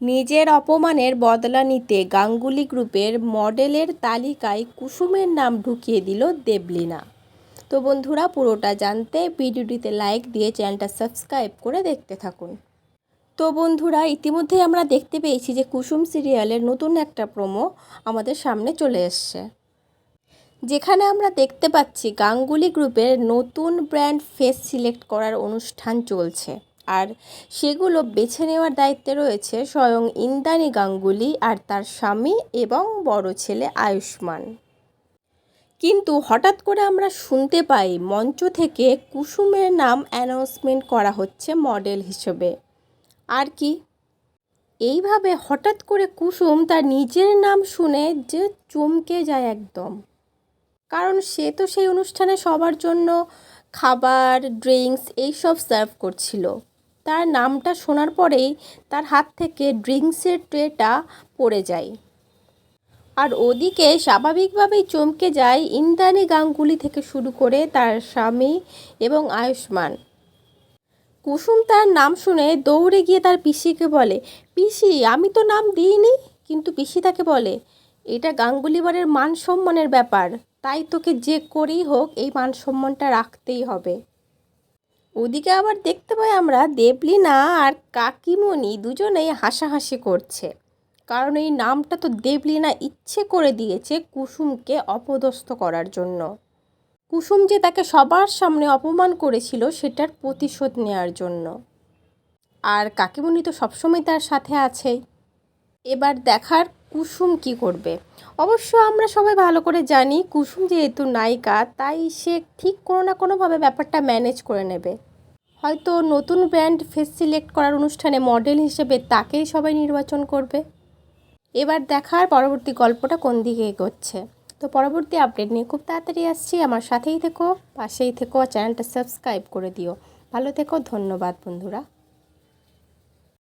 নিজের অপমানের বদলা নিতে গাঙ্গুলি গ্রুপের মডেলের তালিকায় কুসুমের নাম ঢুকিয়ে দিল দেবলিনা। তো বন্ধুরা, পুরোটা জানতে ভিডিওটিতে লাইক দিয়ে চ্যানেলটা সাবস্ক্রাইব করে দেখতে থাকুন। তো বন্ধুরা ইতিমধ্যেই আমরা দেখতে পেয়েছি যে কুসুম সিরিয়ালের নতুন একটা প্রোমো আমাদের সামনে চলে এসছে। যেখানে আমরা দেখতে পাচ্ছি গাঙ্গুলি গ্রুপের নতুন ব্র্যান্ড ফেস সিলেক্ট করার অনুষ্ঠান চলছে। আর সেগুলো বেছে নেওয়ার দায়িত্বে রয়েছে স্বয়ং ইন্দ্রাণী গাঙ্গুলি আর তার স্বামী এবং বড় ছেলে আয়ুষ্মান। কিন্তু হঠাৎ করে আমরা শুনতে পাই মঞ্চ থেকে কুসুমের নাম অ্যানাউন্সমেন্ট করা হচ্ছে মডেল হিসেবে। আর কি? এইভাবে হঠাৎ করে কুসুম তার নিজের নাম শুনে যে চমকে যায় একদম। কারণ সে তো সেই অনুষ্ঠানে সবার জন্য খাবার, ড্রিঙ্কস এইসব সার্ভ করছিল। তার নামটা শোনার পরেই তার হাত থেকে ড্রিঙ্কসের ট্রেটা পড়ে যায়। আর ওদিকে স্বাভাবিকভাবেই চমকে যায় ইন্দ্রাণী গাঙ্গুলি থেকে শুরু করে তার স্বামী এবং আয়ুষ্মান। কুসুম তার নাম শুনে দৌড়ে গিয়ে তার পিসিকে বলে, পিসি, আমি তো নাম দিইনি, কিন্তু পিসি তাকে বলে, এটা গাঙ্গুলিবারের মান সম্মানের ব্যাপার, তাই তোকে যে করেই হোক এই মান সম্মানটা রাখতেই হবে। ওদিকে আবার দেখতে পাই আমরা দেবলিনা আর কাকিমণি দুজনেই হাসাহাসি করছে। কারণ এই নামটা তো দেবলিনা ইচ্ছে করে দিয়েছে কুসুমকে অপদস্থ করার জন্য। কুসুম যে তাকে সবার সামনে অপমান করেছিল সেটার প্রতিশোধ নেওয়ার জন্য। আর কাকিমণি তো সবসময় তার সাথে আছেই এবার দেখার কুসুম কি করবে। অবশ্য আমরা সবাই ভালো করে জানি কুসুম যেহেতু নায়িকা, তাই সে ঠিক কোনো না কোনোভাবে ব্যাপারটা ম্যানেজ করে নেবে। হয়তো নতুন ব্র্যান্ড ফেস সিলেক্ট করার অনুষ্ঠানে মডেল হিসেবে তাকেই সবাই নির্বাচন করবে। এবার দেখার পরবর্তী গল্পটা কোন দিকে এগোচ্ছে? তো পরবর্তী আপডেট নিয়ে খুব তাড়াতাড়ি আসছি। আমার সাথেই থেকো, পাশেই থেকো, চ্যানেলটা সাবস্ক্রাইব করে দিও। ভালো থেকো, ধন্যবাদ বন্ধুরা।